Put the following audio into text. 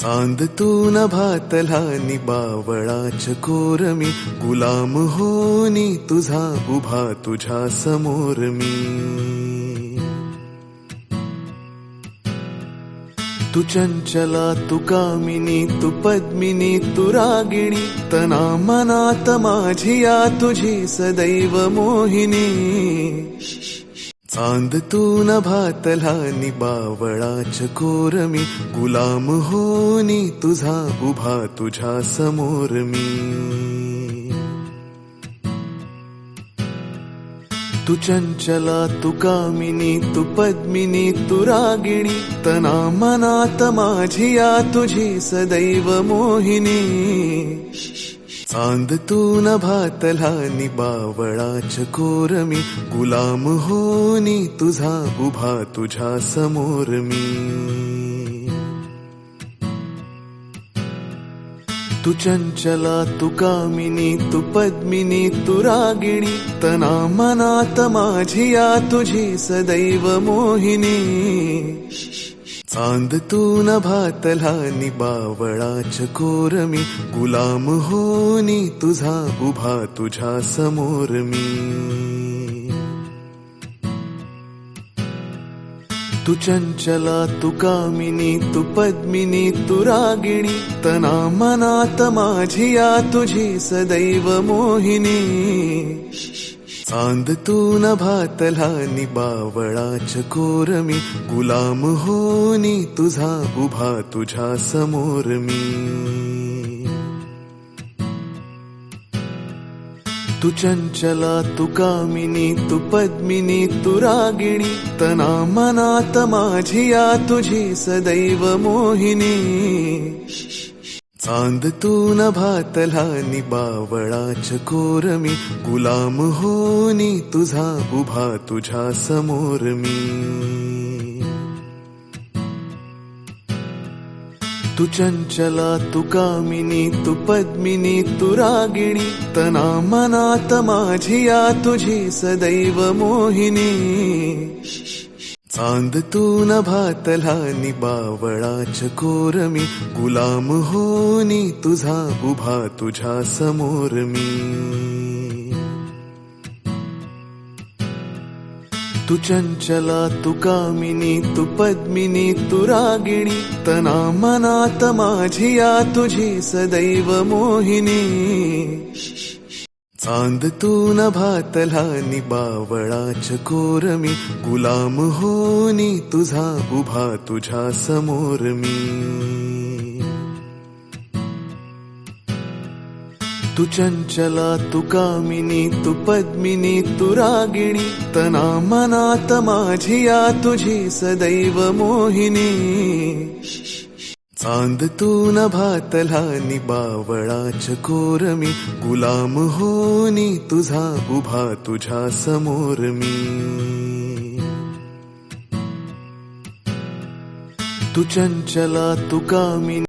चांद तू नभातला निबावळाच कोरमी गुलाम होनी तुझा उभा तुझ्या समोर मी. तू चंचला तू कामिनी तू पद्मिनी तू रागिणी. तना मनात माझिया तुझी सदैव मोहिनी. चांद तू नभातला कोर मी. गुलाम होनी तुझा उभा तुझ्या समोर मी. तू चंचला तू कामिनी तू पद्मिनी तू रागिणी. तना मनात माझिया तुझी सदैव मोहिनी. चांद तू नभातला निबावळाच कोरमी गुलाम होनी तुझा उभा तुझ्या समोर मी. तू चंचला तू कामिनी तू पद्मिनी तू रागिणी तना मनात माझिया तुझी सदैव मोहिनी. चांद तू नभातला निबावळाच कोरमी गुलाम होनी तुझा उभा तुझ्या समोर मी. तू चंचला तू कामिनी तू पद्मिनी तू रागिणी. तना मनात माझिया तुझी सदैव मोहिनी. चांद तू नभातला निबावळाच कोरमी गुलाम होनी तुझा उभा तुझ्या समोर मी. तू चंचला तू कामिनी तू पद्मिनी तू रागिणी. तना मनात माझिया तुझी सदैव मोहिनी. चांद तू नभातला कोर कोरमी गुलाम होनी तुझा उभा तुझ्या समोर मी. तू चंचला तू कामिनी तू पद्मिनी तू रागिणी. तना मनात माझिया तुझी सदैव मोहिनी. चांद तू नभातला निबावळाच कोरमी गुलाम होनी तुझा उभा तुझ्या समोर मी. तू चंचला तू कामिनी तू पद्मिनी तू रागिणी. तना मनात माझिया तुझी सदैव मोहिनी. चांद तू नभातला निबावळाच कोरमी गुलाम होनी तुझा उभा तुझ्या समोर मी. तू चंचला तू कामिनी तू पद्मिनी तू रागिणी. तना मनात माझिया तुझी सदैव मोहिनी. चांद तू नभातला निबावळाच कोरमी गुलाम होनी तुझा उभा तुझ्या समोर मी. तू चंचला तू कामिनी.